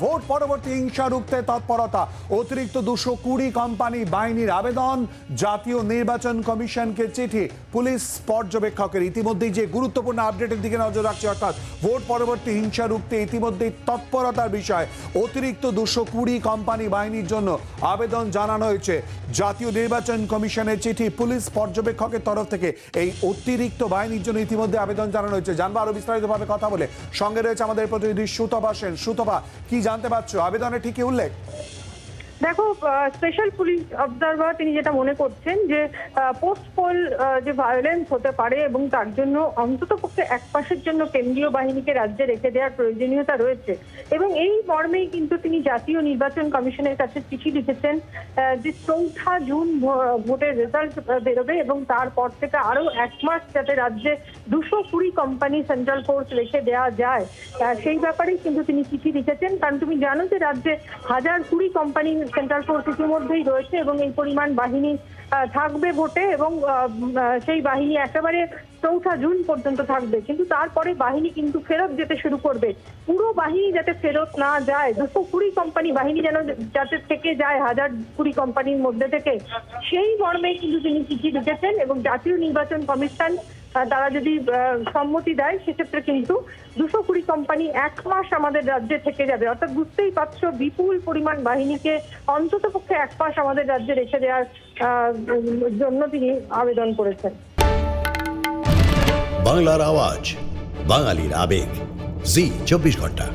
Vote পরবর্তী হিংসা রুখতে তৎপরতা। অতিরিক্ত দুশো কুড়ি কোম্পানি বাহিনীর আবেদন। জাতীয় নির্বাচন কমিশনকে চিঠি। পুলিশ পর্যবেক্ষকের ইতিমধ্যেই যে গুরুত্বপূর্ণ আপডেটের দিকে নজর রাখছে, অর্থাৎ ভোট পরবর্তী হিংসা রুখতে ইতিমধ্যেই তৎপরতার বিষয়। অতিরিক্ত দুশো কুড়ি কোম্পানি বাহিনীর জন্য আবেদন জানানো হয়েছে। জাতীয় নির্বাচন কমিশনের চিঠি পুলিশ পর্যবেক্ষকের তরফ থেকে এই অতিরিক্ত বাহিনীর জন্য ইতিমধ্যে আবেদন জানানো হয়েছে। জানব আরও বিস্তারিতভাবে কথা বলে। সঙ্গে রয়েছে আমাদের প্রতিনিধি সুতপা সেন। সুতপা, কি জানতে পারছ আবেদনে ঠিকই উল্লেখ। দেখো স্পেশাল পুলিশ অবজারভার তিনি যেটা মনে করছেন যে পোস্ট পোল যে ভায়োলেন্স হতে পারে এবং তার জন্য অন্তত পক্ষে এক পাশের জন্য কেন্দ্রীয় বাহিনীকে রাজ্যে রেখে দেওয়ার প্রয়োজনীয়তা রয়েছে। এবং এই মর্মেই কিন্তু তিনি জাতীয় নির্বাচন কমিশনের কাছে চিঠি লিখেছেন যে চৌঠা জুন ভোটের রেজাল্ট বেরোবে এবং তারপর থেকে আরও এক মাস যাতে রাজ্যে দুশো কুড়ি কোম্পানি সেন্ট্রাল ফোর্স রেখে দেওয়া যায়। সেই ব্যাপারেই কিন্তু তিনি চিঠি লিখেছেন। কারণ তুমি জানো যে রাজ্যে হাজার কুড়ি কোম্পানি সেন্ট্রাল ফোর্স ইতিমধ্যেই রয়েছে এবং এই পরিমাণ বাহিনী থাকবে ভোটে এবং সেই বাহিনী একেবারে চৌঠা জুন পর্যন্ত থাকবে। কিন্তু তারপরে বাহিনী কিন্তু ফেরত যেতে শুরু করবে। পুরো বাহিনী যাতে ফেরত না যায়, দুশো কুড়ি কোম্পানি বাহিনী যেন যাতে থেকে যায়, হাজার কুড়ি কোম্পানির মধ্যে থেকে, সেই মর্মে কিন্তু তিনি চিঠি লিখেছেন এবং জাতীয় নির্বাচন কমিশন তারা যদি সম্মতি দেয়, সেক্ষেত্রে কিন্তু দুশো কুড়ি কোম্পানি এক মাস আমাদের রাজ্যে থেকে যাবে। অর্থাৎ বুঝতেই পারছ, বিপুল পরিমাণ বাহিনীকে অন্তত পক্ষে এক মাস আমাদের রাজ্যে রেখে দেওয়ার জন্য তিনি আবেদন করেছেন। বাংলার আওয়াজ, বাঙালির আবেগ। জি, চব্বিশ ঘণ্টা।